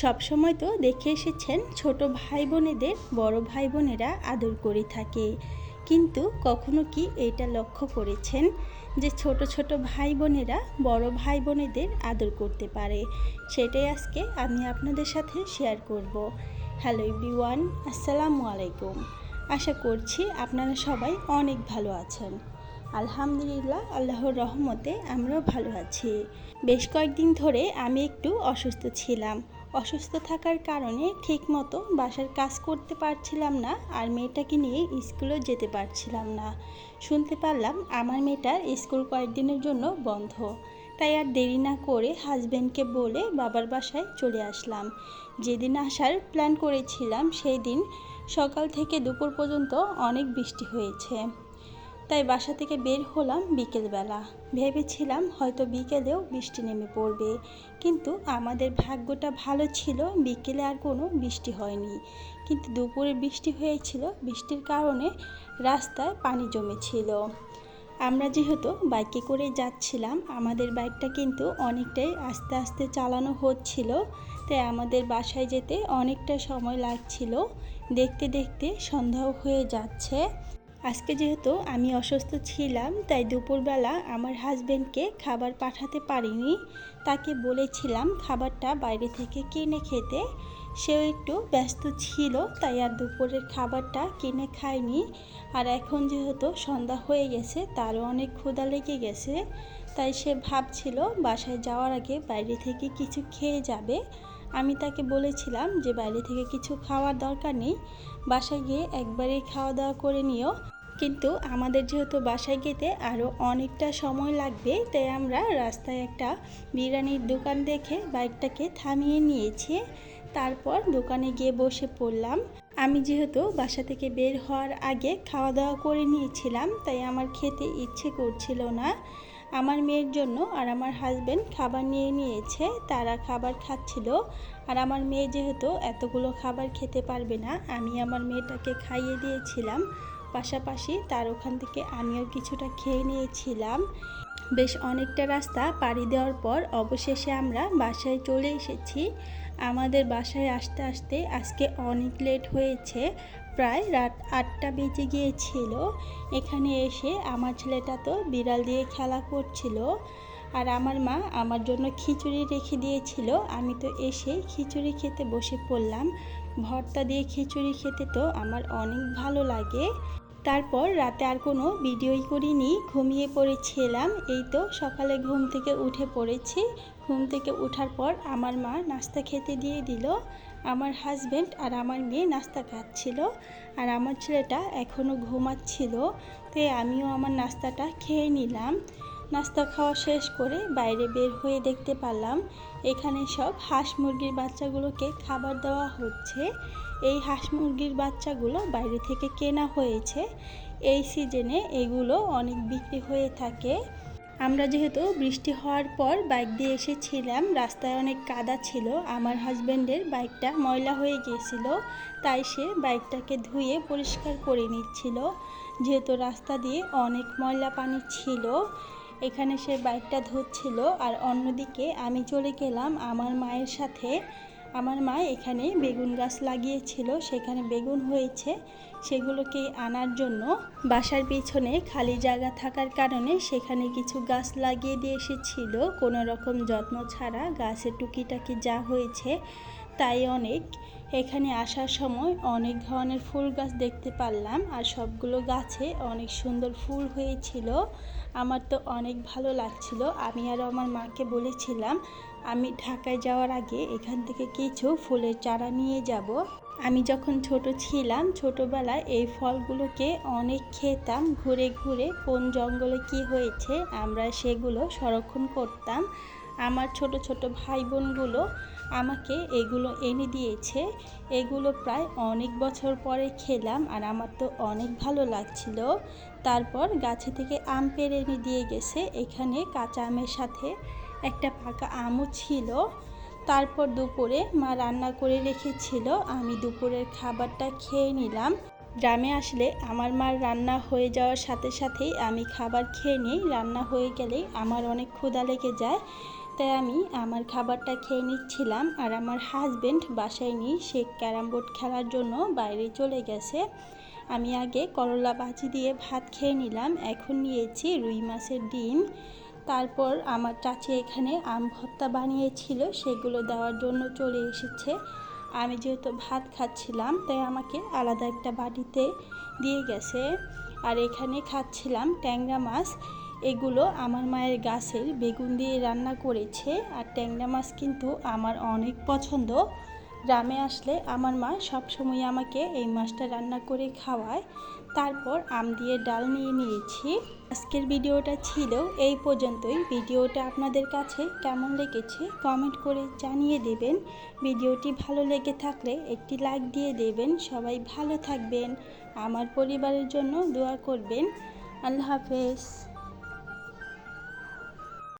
সবসময় তো দেখে এসেছেন ছোট ভাই বোনেদের বড় ভাই বোনেরা আদর করে থাকে। কিন্তু কখনো কি এটা লক্ষ্য করেছেন যে ছোট ছোট ভাই বোনেরা বড় ভাই বোনেদের আদর করতে পারে? সেটাই আজকে আমি আপনাদের সাথে শেয়ার করব। হ্যালো এভরিওয়ান আসসালামু আলাইকুম। আশা করছি আপনারা সবাই অনেক ভালো আছেন। আলহামদুলিল্লাহ, আল্লাহর রহমতে আমরাও ভালো আছি। বেশ কয়েকদিন ধরে আমি একটু অসুস্থ ছিলাম। অসুস্থ থাকার কারণে ঠিকমতো বাসার কাজ করতে পারছিলাম না আর মেয়েটাকে নিয়ে স্কুলেও যেতে পারছিলাম না। শুনতে পারলাম আমার মেয়েটার স্কুল কয়েকদিনের জন্য বন্ধ। তাই আর দেরি না করে হাজব্যান্ডকে বলে বাবার বাসায় চলে আসলাম। যেদিন আসার প্ল্যান করেছিলাম, সেই দিন সকাল থেকে দুপুর পর্যন্ত অনেক বৃষ্টি হয়েছে। তাই বাসা থেকে বের হলাম বিকেলবেলা। ভেবেছিলাম হয়তো বিকেলেও বৃষ্টি নেমে পড়বে। কিন্তু আমাদের ভাগ্যটা ভালো ছিল, বিকেলে আর কোনো বৃষ্টি হয়নি। কিন্তু দুপুরে বৃষ্টি হয়েছিল, বৃষ্টির কারণে রাস্তায় পানি জমেছিল। আমরা যেহেতু বাইকে করে যাচ্ছিলাম, আমাদের বাইকটা কিন্তু অনেকটাই আস্তে আস্তে চালানো হচ্ছিল, তাই আমাদের বাসায় যেতে অনেকটা সময় লাগছিল। দেখতে দেখতে সন্ধ্যাও হয়ে যাচ্ছে। আজকে যেহেতু আমি অসুস্থ ছিলাম, তাই দুপুরবেলা আমার হাজব্যান্ডকে খাবার পাঠাতে পারিনি। তাকে বলেছিলাম খাবারটা বাইরে থেকে কিনে খেতে। সেও একটু ব্যস্ত ছিল, তাই আর দুপুরের খাবারটা কিনে খায়নি। আর এখন যেহেতু সন্ধ্যা হয়ে গেছে, তারও অনেক ক্ষুধা লেগে গেছে। তাই সে ভাবছিল, বাসায় যাওয়ার আগে বাইরে থেকে কিছু খেয়ে যাবে। আমি তাকে বলেছিলাম যে বাইরে থেকে কিছু খাওয়ার দরকার নেই, বাসায় গিয়ে একবারেই খাওয়া দাওয়া করে নিও। কিন্তু আমাদের যেহেতু বাসায় যেতে আরও অনেকটা সময় লাগবে, তাই আমরা রাস্তায় একটা বিরিয়ানির দোকান দেখে বাইকটাকে থামিয়ে নিয়েছি। তারপর দোকানে গিয়ে বসে পড়লাম। আমি যেহেতু বাসা থেকে বের হওয়ার আগে খাওয়া দাওয়া করে নিয়েছিলাম, তাই আমার খেতে ইচ্ছে করছিল না। আমার মেয়ের জন্য আর আমার হাজব্যান্ড খাবার নিয়ে নিয়েছে, তারা খাবার খাচ্ছিল। আর আমার মেয়ে যেহেতু এতগুলো খাবার খেতে পারবে না, আমি আমার মেয়েটাকে খাইয়ে দিয়েছিলাম। পাশাপাশি তার ওখান থেকে আমিও কিছুটা খেয়ে নিয়েছিলাম। বেশ অনেকটা রাস্তা পাড়ি দেওয়ার পর অবশেষে আমরা বাসায় চলে এসেছি। আমাদের বাসায় আসতে আসতে আজকে অনেক লেট হয়েছে। প্রায় রাত আটটা বেজে গিয়েছিল। এখানে এসে আমার ছেলেটা তো বিড়াল দিয়ে খেলা করছিল আর আমার মা আমার জন্য খিচুড়ি রেখে দিয়েছিল। আমি তো এসে খিচুড়ি খেতে বসে পড়লাম। ভর্তা দিয়ে খিচুড়ি খেতে তো আমার অনেক ভালো লাগে। তারপর রাতে আর কোনো ভিডিওই করিনি, ঘুমিয়ে পড়েছিলাম। এই তো সকালে ঘুম থেকে উঠে পড়েছি। ঘুম থেকে ওঠার পর আমার মা নাস্তা খেতে দিয়ে দিল। আমার হাজব্যান্ড আর আমার মেয়ে নাস্তা খাচ্ছিল। আর আমার ছেলেটা এখনও ঘুমাচ্ছিল। তো আমিও আমার নাস্তাটা খেয়ে নিলাম। নাস্তা খাওয়া শেষ করে বাইরে বের হয়ে দেখতে পারলাম, এখানে সব হাঁস মুরগির বাচ্চাগুলোকে খাবার দেওয়া হচ্ছে। এই হাঁস মুরগির বাচ্চাগুলো বাইরে থেকে কেনা হয়েছে। এই সিজনে এগুলো অনেক বিক্রি হয়ে থাকে। আমরা যেহেতু বৃষ্টি হওয়ার পর বাইক দিয়ে এসেছিলাম, রাস্তায় অনেক কাদা ছিল, আমার হাজব্যান্ডের বাইকটা ময়লা হয়ে গিয়েছিল, তাই সে বাইকটাকে ধুয়ে পরিষ্কার করে নিচ্ছিল। যেহেতু রাস্তা দিয়ে অনেক ময়লা পানি ছিল এখানে সে বাইকটা ধরছিল আর অন্যদিকে আমি চলে গেলাম আমার মায়ের সাথে। আমার মা এখানে বেগুন গাছ লাগিয়েছিল, সেখানে বেগুন হয়েছে। সেগুলোকে আনার জন্য বাসার পিছনে খালি জায়গা থাকার কারণে সেখানে কিছু গাছ লাগিয়ে দিয়ে এসেছিল। কোনো রকম যত্ন ছাড়া গাছের টুকিটাকি যা হয়েছে তাই অনেক। এখানে আসার সময় অনেক ধরনের ফুল গাছ দেখতে পারলাম আর সবগুলো গাছে অনেক সুন্দর ফুল হয়েছিল। আমার তো অনেক ভালো লাগছিল। আমি আর আমার মাকে বলেছিলাম, আমি ঢাকায় যাওয়ার আগে এখান থেকে কিছু ফুলের চারা নিয়ে যাব। আমি যখন ছোট ছিলাম, ছোটবেলায় এই ফলগুলোকে অনেক খেতাম, ঘুরে ঘুরে কোন জঙ্গলে কি হয়েছে আমরা সেগুলো সংরক্ষণ করতাম। আমার ছোট ছোট ভাই বোনগুলো আমাকে এগুলো এনে দিয়েছে। এগুলো প্রায় অনেক বছর পরে খেলাম আর আমার তো অনেক ভালো লাগছিল। তারপর গাছে থেকে আম পেড়ে এনে দিয়ে গেছে। এখানে কাঁচা আমের সাথে একটা পাকা আমও ছিল। তারপর দুপুরে মা রান্না করে রেখেছিল। আমি দুপুরের খাবারটা খেয়ে নিলাম। গ্রামে আসলে আমার মার রান্না হয়ে যাওয়ার সাথে সাথেই আমি খাবার খেয়ে নিই। রান্না হয়ে গেলেই আমার অনেক ক্ষুধা লেগে যায়। তাই আমি আমার খাবারটা খেয়ে নিচ্ছিলাম আর আমার হাজবেন্ড বাসায় নিয়ে সে ক্যারাম বোর্ড খেলার জন্য বাইরে চলে গেছে। আমি আগে করলা ভাজি দিয়ে ভাত খেয়ে নিলাম, এখন নিয়েছি রুই মাছের ডিম। তারপর আমার চাচি এখানে আম ভর্তা বানিয়েছিল, সেগুলো দেওয়ার জন্য চলে এসেছে। আমি যেহেতু ভাত খাচ্ছিলাম, তাই আমাকে আলাদা একটা বাটিতে দিয়ে গেছে। আর এখানে খাচ্ছিলাম ট্যাংরা মাছ। এগুলো আমার মায়ের গাছের বেগুন দিয়ে রান্না করেছে আর ট্যাংরা মাছ কিন্তু আমার অনেক পছন্দ। গ্রামে আসলে আমার মা সবসময় আমাকে এই মাছটা রান্না করে খাওয়ায়। তারপর আম দিয়ে ডাল নিয়ে নিয়েছি। আজকের ভিডিওটা ছিল এই পর্যন্তই। ভিডিওটা আপনাদের কাছে কেমন লেগেছে কমেন্ট করে জানিয়ে দেবেন। ভিডিওটি ভালো লেগে থাকলে একটি লাইক দিয়ে দেবেন। সবাই ভালো থাকবেন। আমার পরিবারের জন্য দোয়া করবেন। আল্লাহ হাফেজ।